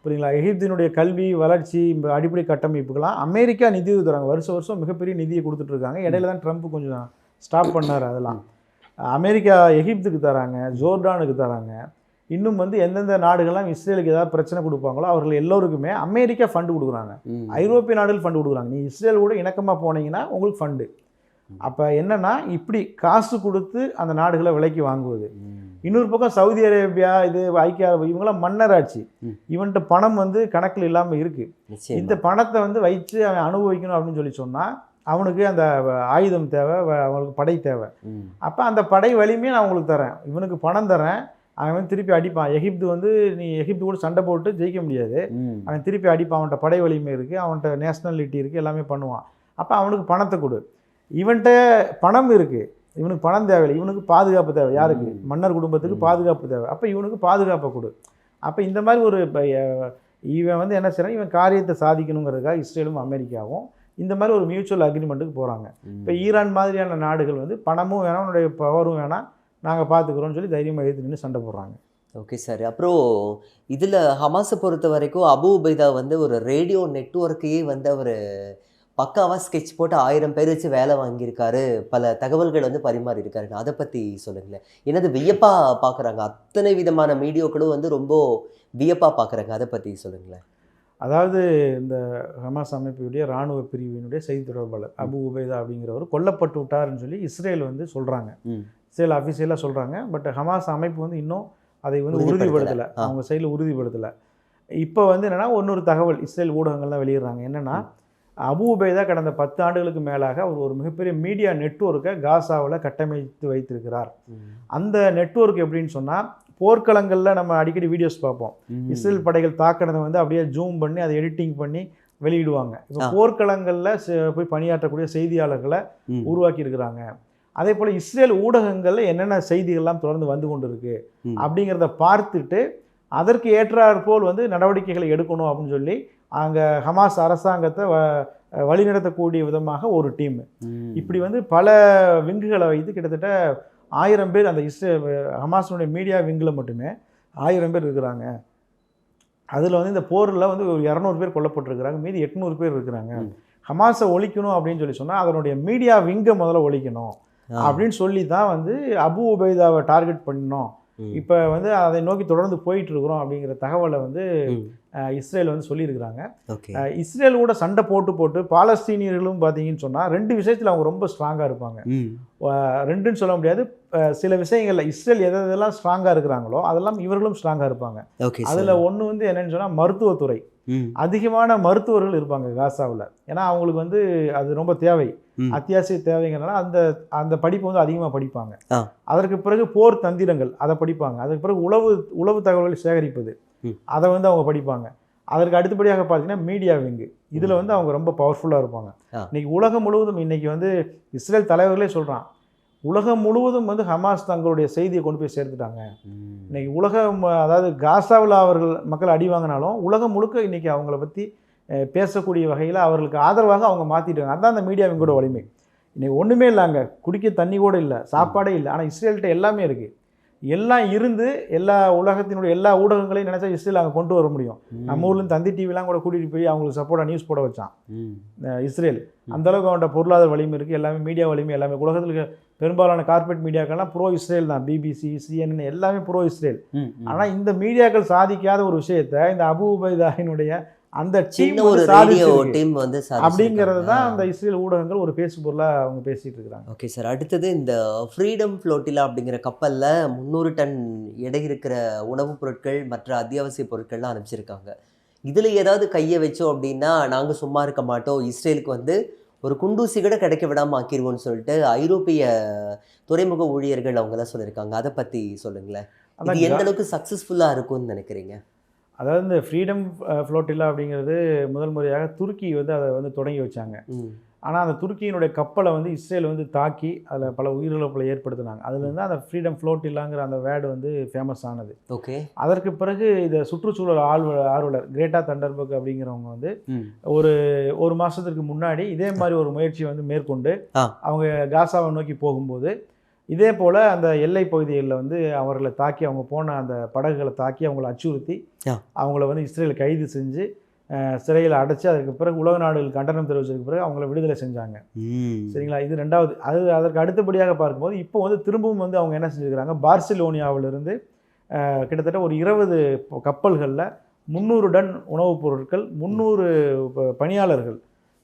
புரியுங்களா? எகிப்தினுடைய கல்வி வளர்ச்சி அடிப்படை கட்டமைப்புக்கெல்லாம் அமெரிக்கா நிதியுதவி தராங்க வருஷம் வருஷம் மிகப்பெரிய நிதியை கொடுத்துட்டு இருக்காங்க. இடையில தான் ட்ரம்ப் கொஞ்சம் ஸ்டாப் பண்ணார் அதெல்லாம். அமெரிக்கா எகிப்துக்கு தராங்க ஜோர்டானுக்கு தராங்க இன்னும் வந்து எந்தெந்த நாடுகள்லாம் இஸ்ரேலுக்கு ஏதாவது பிரச்சனை கொடுப்பாங்களோ அவர்கள் எல்லோருக்குமே அமெரிக்கா ஃபண்டு கொடுக்குறாங்க. ஐரோப்பிய நாடுகள் ஃபண்டு கொடுக்குறாங்க நீ இஸ்ரேல் கூட இணக்கமாக போனீங்கன்னா உங்களுக்கு ஃபண்டு அப்போ என்னன்னா இப்படி காசு கொடுத்து அந்த நாடுகளை விலைக்கு வாங்குவது. இன்னொரு பக்கம் சவுதி அரேபியா இது ஐக்கிய அரபு இவங்களாம் மன்னராட்சி ம். இவன்கிட்ட பணம் வந்து கணக்கில் இல்லாமல் இருக்கு நிச்சயமா. இந்த பணத்தை வந்து வைத்து அவன் அனுபவிக்கணும் அப்படின்னு சொல்லி சொன்னால் அவனுக்கு அந்த ஆயுதம் தேவை அவனுக்கு படை தேவை. அப்போ அந்த படை வலிமையை நான் உங்களுக்கு தரேன் இவனுக்கு பணம் தரேன் அவன் வந்து திருப்பி அடிப்பான். எகிப்து வந்து நீ எகிப்து கூட சண்டை போட்டு ஜெயிக்க முடியாது. அவன் திருப்பி அடிப்பான். அவன்கிட்ட படை வலிமை இருக்குது அவன்கிட்ட நேஷ்னாலிட்டி இருக்குது எல்லாமே பண்ணுவான். அப்போ அவனுக்கு பணத்தை கொடு. இவன்கிட்ட பணம் இருக்குது இவனுக்கு பணம் தேவையில்லை. இவனுக்கு பாதுகாப்பு தேவை. யாருக்கு. மன்னர் குடும்பத்துக்கு. பாதுகாப்பு தேவை. அப்போ இவனுக்கு பாதுகாப்பை கொடு. அப்போ இந்த மாதிரி ஒரு இவன் வந்து என்ன செய்றான்? இவன் காரியத்தை சாதிக்கணுங்கிறதுக்காக இஸ்ரேலும் அமெரிக்காவும் இந்த மாதிரி ஒரு மியூச்சுவல் அக்ரிமெண்ட்டுக்கு போகிறாங்க. இப்போ ஈரான் மாதிரியான நாடுகள் வந்து பணமும் வேணாம். உன்னுடைய பவரும் வேணாம். நாங்கள் பார்த்துக்குறோம்னு சொல்லி தைரியமாக எழுத்து நின்று சண்டை போடுறாங்க. Okay sir. அப்புறம் இதில் ஹமாஸை பொறுத்த வரைக்கும் அபு உபைதா வந்து ஒரு ரேடியோ நெட்வொர்க்கையே வந்து அவர் பக்காவாக ஸ்கெட்ச் போட்டு ஆயிரம் பேர் வச்சு வேலை வாங்கியிருக்காரு. பல தகவல்கள் வந்து பரிமாறி இருக்காரு. அதை பற்றி சொல்லுங்களேன். என்னது வியப்பாக பார்க்குறாங்க அத்தனை விதமான மீடியோக்களும் வந்து ரொம்ப வியப்பாக பார்க்குறாங்க அதை பற்றி சொல்லுங்களேன். அதாவது இந்த ஹமாஸ் அமைப்பினுடைய இராணுவ பிரிவினுடைய செய்தி தொடர்பாளர் அபு உபைதா அப்படிங்கிறவர் கொல்லப்பட்டு விட்டாருன்னு சொல்லி இஸ்ரேல் வந்து சொல்கிறாங்க இஸ்ரேல் அஃபிஷியலாக சொல்கிறாங்க பட் ஹமாஸ் அமைப்பு வந்து இன்னும் அதை வந்து உறுதிப்படுத்தல. அவங்க சைடில் உறுதிப்படுத்தலை. இப்போ வந்து என்னென்னா இன்னொரு தகவல் இஸ்ரேல் ஊடகங்கள் தான் வெளியிடுறாங்க. என்னென்னா அபு உபைதா கடந்த பத்து ஆண்டுகளுக்கு மேலாக அவர் ஒரு மிகப்பெரிய மீடியா நெட்வொர்க்கை காசாவில் கட்டமைத்து வைத்திருக்கிறார். அந்த நெட்வொர்க் எப்படின்னு சொன்னால் போர்க்களங்களில் நம்ம அடிக்கடி வீடியோஸ் பார்ப்போம். இஸ்ரேல் படைகள் தாக்கினதை வந்து அப்படியே ஜூம் பண்ணி அதை எடிட்டிங் பண்ணி வெளியிடுவாங்க. இப்போ. போர்க்களங்களில் போய் பணியாற்றக்கூடிய செய்தியாளர்களை. உருவாக்கி இருக்கிறாங்க அதே போல் இஸ்ரேல் ஊடகங்களில் என்னென்ன செய்திகள்லாம் தொடர்ந்து வந்து கொண்டு இருக்கு. அப்படிங்கிறத பார்த்துட்டு அதற்கு ஏற்றாற்போல் வந்து நடவடிக்கைகளை எடுக்கணும் அப்படின்னு சொல்லி அங்கே ஹமாஸ் அரசாங்கத்தை வ- வழிநடத்தக்கூடிய விதமாக ஒரு டீம். இப்படி வந்து பல விங்குகளை வைத்து கிட்டத்தட்ட ஆயிரம் பேர் அந்த இஸ்ரே ஹமாஸினுடைய மீடியா விங்கில் மட்டுமே ஆயிரம் பேர் இருக்கிறாங்க அதில் வந்து இந்த போரில் வந்து ஒரு இரநூறு பேர் கொல்லப்பட்டிருக்கிறாங்க மீதி எட்நூறு பேர் இருக்கிறாங்க. ஹமாஸை ஒழிக்கணும் அப்படின்னு சொல்லி சொன்னால் அதனுடைய மீடியா விங்கை முதல்ல ஒழிக்கணும். அப்படின்னு சொல்லி தான் வந்து அபு உபைதாவை டார்கெட் பண்ணோம். இப்போ வந்து அதை நோக்கி தொடர்ந்து போயிட்டு இருக்கிறோம் அப்படிங்கிற தகவலை வந்து இஸ்ரேல் வந்து சொல்லியிருக்கிறாங்க. இஸ்ரேல் கூட சண்டை போட்டு போட்டு பாலஸ்தீனியர்களும் பார்த்தீங்கன்னு சொன்னால் ரெண்டு விஷயத்தில் அவங்க ரொம்ப ஸ்ட்ராங்காக இருப்பாங்க. ரெண்டுன்னு சொல்ல முடியாது. சில விஷயங்களில் இஸ்ரேல் எது எதெல்லாம் ஸ்ட்ராங்காக இருக்கிறாங்களோ அதெல்லாம் இவர்களும் ஸ்ட்ராங்காக இருப்பாங்க. அதில் ஒன்று வந்து என்னன்னு சொன்னால் மருத்துவத்துறை. அதிகமான மருத்துவர்கள் இருப்பாங்க காசாவில். ஏன்னா அவங்களுக்கு வந்து அது ரொம்ப தேவை. அத்தியாவசிய தேவைங்கிறனால அந்த அந்த படிப்பு வந்து அதிகமாக படிப்பாங்க. அதற்கு பிறகு போர் தந்திரங்கள் அதை படிப்பாங்க அதற்கு பிறகு உளவு உளவு தகவல்களை சேகரிப்பது. அதை வந்து அவங்க படிப்பாங்க அதற்கு அடுத்தபடியாக பார்த்தீங்கன்னா மீடியா விங்கு இதில் வந்து அவங்க ரொம்ப பவர்ஃபுல்லாக இருப்பாங்க. இன்னைக்கு உலகம் முழுவதும் இன்னைக்கு வந்து இஸ்ரேல் தலைவர்களே சொல்கிறான் உலகம் முழுவதும் வந்து ஹமாஸ் தங்களுடைய செய்தியை கொண்டு போய் சேர்த்துட்டாங்க. இன்னைக்கு உலகம் அதாவது காசாவில் அவர்கள் மக்கள் அடி வாங்கினாலும் உலகம் முழுக்க இன்னைக்கு அவங்கள பற்றி பேசக்கூடிய வகையில் அவர்களுக்கு ஆதரவாக அவங்க மாற்றிட்டாங்க அதுதான் அந்த மீடியாவின் கூட வலிமை. இன்னைக்கு ஒன்றுமே இல்லை அங்கே குடிக்க தண்ணி கூட இல்லை சாப்பாடே இல்லை. ஆனால் இஸ்ரேல்கிட்ட எல்லாமே இருக்குது எல்லாம் இருந்து எல்லா உலகத்தினுடைய எல்லா ஊடகங்களையும் நினச்சா இஸ்ரேல் அங்கே கொண்டு வர முடியும். நம்ம ஊர்லேருந்து தந்தி டிவிலாம் கூட கூட்டிகிட்டு போய் அவங்களுக்கு சப்போர்ட்டாக நியூஸ் போட வச்சான். இஸ்ரேல். அந்த அளவுக்கு அவன்கிட்ட பொருளாதார வலிமை இருக்குது எல்லாமே மீடியா வலிமை எல்லாமே உலகத்தில் பெரும்பாலான கார்ப்பரேட் மீடியாக்கள்லாம் ப்ரோ இஸ்ரேல் தான். பிபிசி சிஎன்என் எல்லாமே ப்ரோ இஸ்ரேல். ஆனால் இந்த மீடியாக்கள் சாதிக்காத ஒரு விஷயத்த இந்த அபு அந்த டீம் ஒரு ரேடியோ. டீம் வந்து அப்படிங்கிறது தான் அந்த. இஸ்ரேல் ஊடகங்கள் ஒரு பேசு பொருளாக அவங்க பேசிட்டு இருக்கிறாங்க ஓகே சார் அடுத்தது இந்த ஃப்ரீடம் ஃப்ளோட்டிலா அப்படிங்கிற கப்பலில் முந்நூறு டன் எடை இருக்கிற உணவுப் பொருட்கள் மற்ற அத்தியாவசிய பொருட்கள்லாம் அனுப்பிச்சிருக்காங்க. இதுல ஏதாவது கையை வச்சோம் அப்படின்னா நாங்க சும்மா இருக்க மாட்டோம். இஸ்ரேலுக்கு வந்து ஒரு குண்டூசி கூட கிடைக்க விடாம ஆக்கிடுவோம்னு சொல்லிட்டு ஐரோப்பிய துறைமுக ஊழியர்கள் அவங்க எல்லாம் சொல்லியிருக்காங்க. அதை பத்தி சொல்லுங்களேன். இது எந்த அளவுக்கு சக்சஸ்ஃபுல்லா இருக்கும்னு நினைக்கிறீங்க? அதாவது இந்த ஃப்ரீடம் ஃப்ளோட்டில்லா அப்படிங்கிறது முதல் முறையாக துருக்கி வந்து அதை வந்து தொடங்கி வச்சாங்க. ஆனால் அந்த துருக்கியினுடைய கப்பலை வந்து இஸ்ரேல் வந்து தாக்கி அதில் பல உயிரிழப்புகளை ஏற்படுத்தினாங்க அதுலேருந்து அந்த ஃப்ரீடம் ஃப்ளோட்டில்லாங்கிற அந்த வேர்டு வந்து ஃபேமஸ் ஆனது ஓகே அதற்கு பிறகு இந்த சுற்றுச்சூழல் ஆர்வலர் ஆர்வலர் கிரேட்டா தண்டர்பர்க் அப்படிங்கிறவங்க வந்து. ஒரு ஒரு மாதத்துக்கு முன்னாடி இதே மாதிரி ஒரு முயற்சியை வந்து மேற்கொண்டு. அவங்க காசாவை நோக்கி போகும்போது இதே போல் அந்த எல்லை பகுதிகளில் வந்து அவர்களை தாக்கி அவங்க போன அந்த படகுகளை தாக்கி அவங்கள அச்சுறுத்தி. அவங்கள வந்து இஸ்ரேல் கைது செஞ்சு சிறையில் அடைச்சி அதுக்கு பிறகு உலக நாடுகள் கண்டனம் தெரிவிச்சதுக்கு பிறகு அவங்கள விடுதலை செஞ்சாங்க. சரிங்களா இது ரெண்டாவது அது அதற்கு அடுத்தபடியாக பார்க்கும்போது இப்போ வந்து திரும்பவும் வந்து அவங்க என்ன செஞ்சுருக்கிறாங்க பார்சிலோனியாவிலிருந்து கிட்டத்தட்ட ஒரு இருபது கப்பல்களில் முந்நூறு டன் உணவுப் பொருட்கள் முந்நூறு பணியாளர்கள்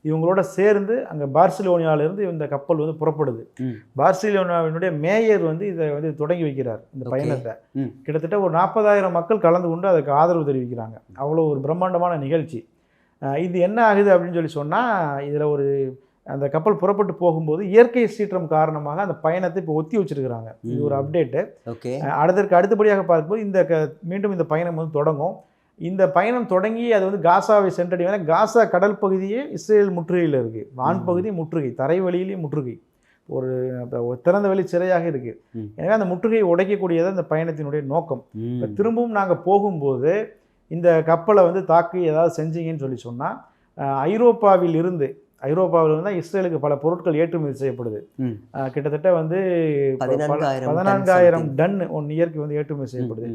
இவங்களோட சேர்ந்து அங்கே பார்சிலோனியாவிலிருந்து இந்த கப்பல் வந்து புறப்படுது. பார்சிலோனியாவினுடைய மேயர் வந்து இதை வந்து தொடங்கி வைக்கிறார் இந்த. பயணத்தை. கிட்டத்தட்ட ஒரு நாற்பதாயிரம் மக்கள் கலந்து கொண்டு அதுக்கு ஆதரவு தெரிவிக்கிறாங்க அவ்வளோ ஒரு பிரம்மாண்டமான நிகழ்ச்சி இது என்ன ஆகுது அப்படின்னு சொல்லி சொன்னால் இதில் ஒரு அந்த கப்பல் புறப்பட்டு போகும்போது இயற்கை சீற்றம் காரணமாக அந்த பயணத்தை இப்போ ஒத்தி வச்சிருக்கிறாங்க இது ஒரு. அப்டேட்டு அதற்கு அடுத்தபடியாக பார்க்கும்போது இந்த க மீண்டும் இந்த பயணம் வந்து தொடங்கும் இந்த பயணம் தொடங்கி அது வந்து காசாவை சென்றடையும் காசா கடல் பகுதியே இஸ்ரேல் முற்றுகையில் இருக்குது வான். பகுதி முற்றுகை தரை வழியிலேயும் முற்றுகை ஒரு திறந்த வெளி சிறையாக இருக்குது. எனவே அந்த முற்றுகையை உடைக்கக்கூடியது அந்த பயணத்தினுடைய நோக்கம். இப்போ திரும்பவும் நாங்கள் போகும்போது இந்த கப்பலை வந்து தாக்கி ஏதாவது செஞ்சீங்கன்னு சொல்லி சொன்னால் ஐரோப்பாவில் இருந்து ஐரோப்பாவில் இருந்து தான் இஸ்ரேலுக்கு பல பொருட்கள் ஏற்றுமதி செய்யப்படுது கிட்டத்தட்ட வந்து ப- பல- 14,000 ton பதினான்காயிரம். டன் ஒன் இயர்க்கு வந்து ஏற்றுமதி செய்யப்படுது.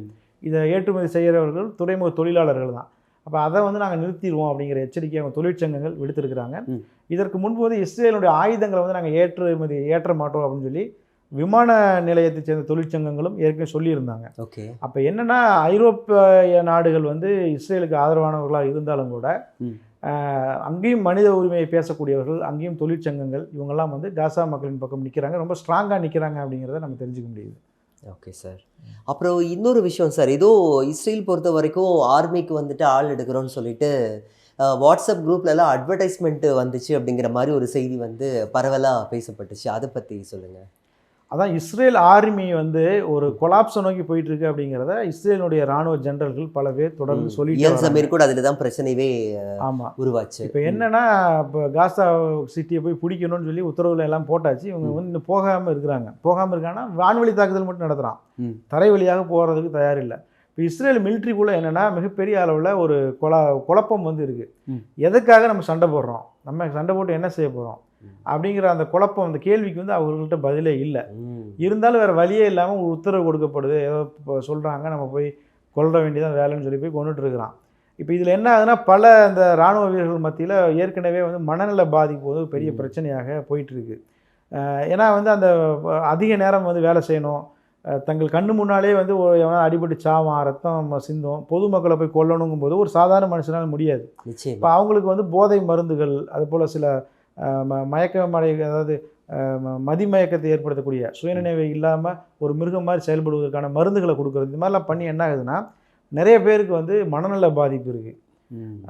இதை ஏற்றுமதி செய்கிறவர்கள் துறைமுக தொழிலாளர்கள் தான். அப்போ அதை வந்து நாங்கள் நிறுத்திடுவோம் அப்படிங்கிற எச்சரிக்கையை அவங்க தொழிற்சங்கங்கள் விடுத்திருக்கிறாங்க. இதற்கு முன்பு வந்து இஸ்ரேலுடைய ஆயுதங்களை வந்து நாங்கள் ஏற்றுமதி ஏற்ற மாட்டோம் அப்படின்னு சொல்லி விமான நிலையத்தை சேர்ந்த தொழிற்சங்கங்களும் ஏற்கனவே சொல்லியிருந்தாங்க. ஓகே. அப்போ என்னன்னா ஐரோப்பிய நாடுகள் வந்து இஸ்ரேலுக்கு ஆதரவானவர்களாக இருந்தாலும் கூட அங்கேயும் மனித உரிமையை பேசக்கூடியவர்கள் அங்கேயும் தொழிற்சங்கங்கள் இவங்கெல்லாம் வந்து காசா மக்களின் பக்கம் நிற்கிறாங்க ரொம்ப ஸ்ட்ராங்காக நிற்கிறாங்க அப்படிங்கிறத நம்ம தெரிஞ்சுக்க முடியுது. ஓகே சார் அப்புறம் இன்னொரு விஷயம் சார் ஏதோ இஸ்ரேல் பொறுத்த வரைக்கும் ஆர்மிக்கு வந்துட்டு ஆள் எடுக்கிறோன்னு சொல்லிட்டு வாட்ஸ்அப் குரூப்ல எல்லாம் அட்வர்டைஸ்மெண்ட் வந்துச்சு அப்படிங்கிற மாதிரி ஒரு செய்தி வந்து பரவலாக பேசப்பட்டுச்சு. அதை பற்றி சொல்லுங்க. அதான் இஸ்ரேல் ஆர்மி வந்து ஒரு கொலாப்ஸை நோக்கி போயிட்டு இருக்கு அப்படிங்கிறத இஸ்ரேலுடைய ராணுவ ஜெனரல்கள் பல பேர் தொடர்ந்து சொல்லிட்டு. சமீர் கூட அதில் தான் பிரச்சனையே அஹ், ஆமா உருவாச்சு இப்போ என்னன்னா இப்போ காசா சிட்டியை போய் பிடிக்கணும்னு சொல்லி உத்தரவுல எல்லாம் போட்டாச்சு இவங்க. வந்து இன்னும் போகாமல் இருக்கிறாங்க போகாமல் இருக்காங்கன்னா வான்வழி தாக்குதல் மட்டும் நடத்துகிறான். தரை வழியாக போகிறதுக்கு தயார் இல்லை இப்போ இஸ்ரேல் மிலிட்ரிக்குள்ளே என்னென்னா மிகப்பெரிய அளவில் ஒரு கொல குழப்பம் வந்து இருக்குது. எதுக்காக நம்ம சண்டை போடுறோம் நம்ம சண்டை போட்டு என்ன செய்ய போகிறோம். அப்படிங்கிற அந்த குழப்பம் அந்த கேள்விக்கு வந்து அவர்கள்ட்ட பதிலே இல்லை. இருந்தாலும் வேறு வழியே இல்லாமல் ஒரு உத்தரவு கொடுக்கப்படுது. ஏதோ இப்போ சொல்கிறாங்க நம்ம போய் கொல்ல வேண்டியதான் வேலைன்னு சொல்லி போய் கொண்டுட்டு இருக்கிறான். இப்போ இதில் என்ன ஆகுதுன்னா பல இந்த இராணுவ வீரர்கள் மத்தியில் ஏற்கனவே வந்து மனநல பாதிப்பு வந்து பெரிய. பிரச்சனையாக போயிட்டுருக்கு. ஏன்னா வந்து அந்த அதிக நேரம் வந்து வேலை செய்யணும். தங்கள் கண்ணு முன்னாலே வந்து ஒரு எவனா அடிபட்டு சாவான் ரத்தம் சிந்தும் பொதுமக்களை போய் கொல்லணுங்கும் போது ஒரு சாதாரண மனுஷனால் முடியாது. இப்போ அவங்களுக்கு வந்து போதை மருந்துகள் அதுபோல் சில மயக்கமடை அதாவது மதிமயக்கத்தை ஏற்படுத்தக்கூடிய சுயநினைவு இல்லாமல் ஒரு மிருகம் மாதிரி செயல்படுவதற்கான மருந்துகளை கொடுக்குறது இந்த மாதிரிலாம் பண்ணி என்ன ஆகுதுன்னா நிறைய பேருக்கு வந்து மனநல பாதிப்பு இருக்குது.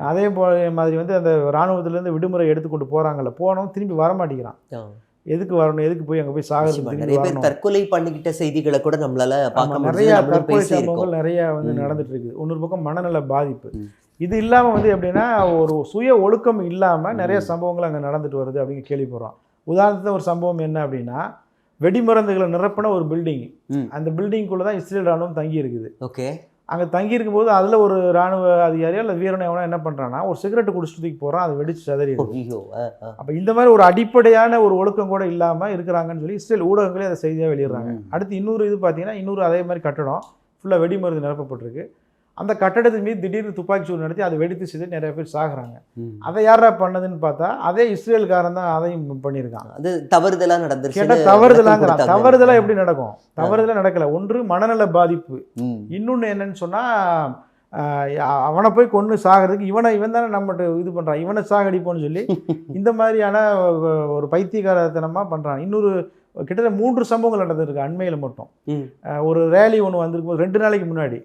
அதே போல மாதிரி வந்து அந்த இராணுவத்திலேருந்து விடுமுறை எடுத்துக்கொண்டு போகிறாங்கல்ல போனவங்க திரும்பி வர மாட்டேங்கிறான் ஆ. எதுக்கு வரணும் எதுக்கு போய் அங்கே போய். திரும்பி நிறைய பேர் தற்கொலை பண்ணிக்கிட்ட செய்திகளை கூட நம்மளால பார்க்க நிறைய தற்கொலை சம்பவங்கள் நிறைய வந்து. நடந்துட்டு இருக்குது இன்னொரு பக்கம் மனநல பாதிப்பு. இது இல்லாமல் வந்து எப்படின்னா ஒரு சுய ஒழுக்கம் இல்லாமல் நிறைய. சம்பவங்கள் அங்கே நடந்துட்டு வருது அப்படின்னு கேள்விப்படுறோம் உதாரணத்துக்கு ஒரு சம்பவம் என்ன அப்படின்னா வெடிமருந்துகளை நிரப்பின ஒரு பில்டிங். அந்த பில்டிங்குள்ளே தான் இஸ்ரேல் ராணுவம் தங்கி இருக்குது ஓகே அங்கே தங்கி இருக்கும்போது அதில் ஒரு ராணுவ அதிகாரியோ இல்லை வீரனை எவனோ என்ன பண்ணுறான்னா ஒரு சிகரெட் குடிச்சிட்டு தூக்கி போகிறான் அதை வெடிச்சு ஆ. அப்போ இந்த மாதிரி ஒரு அடிப்படையான ஒரு ஒழுக்கம் கூட இல்லாமல் இருக்கிறாங்கன்னு சொல்லி இஸ்ரேல் ஊடகங்களே அதை செய்தியாக வெளியிடுறாங்க. அடுத்து இன்னொரு இது பார்த்தீங்கன்னா இன்னொரு அதே மாதிரி கட்டடம் ஃபுல்லாக வெடிமருந்து நிரப்பப்பட்டிருக்கு அந்த கட்டடத்தின் மீது திடீர்னு துப்பாக்கி சூடு நடத்தி அதை வெடித்து செய்து நிறைய பேர் சாகுறாங்க. அதை யாரா பண்ணதுன்னு பார்த்தா அதே இஸ்ரேல்காரன் தான் அதையும் பண்ணியிருக்கான் அது தவறுதலா நடந்துருச்சு. கேட்டால் தவறுதலாங்கிறான். தவறுதலா எப்படி நடக்கும்? தவறுதலா நடக்கல. ஒன்று மனநல பாதிப்பு. இன்னொன்று என்னன்னு சொன்னால் அவனை போய் கொன்று சாகிறதுக்கு இவனை இவன் தானே நம்மகிட்ட இது பண்ணுறான் இவனை சாகடிப்போன்னு சொல்லி இந்த மாதிரியான ஒரு பைத்தியகாரத்தனமாக பண்ணுறான் இன்னொரு கிட்டத்தட்ட மூன்று சம்பவங்கள் நடந்திருக்கு அண்மையில் மட்டும். ஒரு ரேலி ஒன்று வந்திருக்கும் போது ரெண்டு நாளைக்கு முன்னாடி.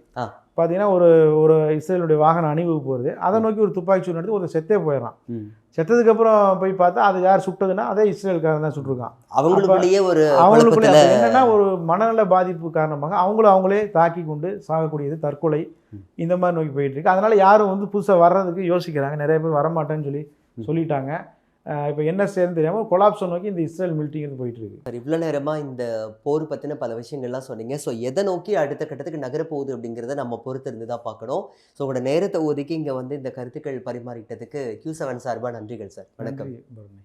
பார்த்தீங்கன்னா ஒரு ஒரு இஸ்ரேலுடைய வாகன அணிவகுப்பு போகுது. அதை நோக்கி ஒரு துப்பாக்கி சூடு நடத்தி ஒரு செத்தே போயிடறான். செத்ததுக்கப்புறம் போய் பார்த்தா அது யார் சுட்டதுன்னா அதே இஸ்ரேலுக்காரன் தான் சுட்டிருக்கான். அவங்களுக்குள்ளேயே ஒரு அவங்களுக்குள்ளே என்னன்னா ஒரு மனநல பாதிப்பு காரணமாக அவங்கள அவங்களே தாக்கி கொண்டு சாகக்கூடியது தற்கொலை இந்த மாதிரி நோக்கி போயிட்டு இருக்கு. அதனால யாரும் வந்து புதுசாக வர்றதுக்கு யோசிக்கிறாங்க. நிறைய பேர் வரமாட்டேன்னு சொல்லி சொல்லிட்டாங்க. இப்போ என்ன செய்யணும்னு தெரியாமல் கொலாப்ஸை நோக்கி இந்த இஸ்ரேல் மிலிட்டிங்கிறது போயிட்டு இருக்கு சார் இவ்வளோ நேரமாக இந்த போர் பற்றின பல விஷயங்கள்லாம் சொன்னீங்க. ஸோ எதை நோக்கி அடுத்த கட்டத்துக்கு நகரப்போகுது அப்படிங்கிறத நம்ம பொறுத்து இருந்து தான் பார்க்கணும். ஸோ உங்களோட நேரத்தை ஒதுக்கி இங்கே வந்து இந்த கருத்துக்கள் பரிமாறிட்டதுக்கு கியூ செவன் சார்பாக நன்றிகள் சார். வணக்கம்.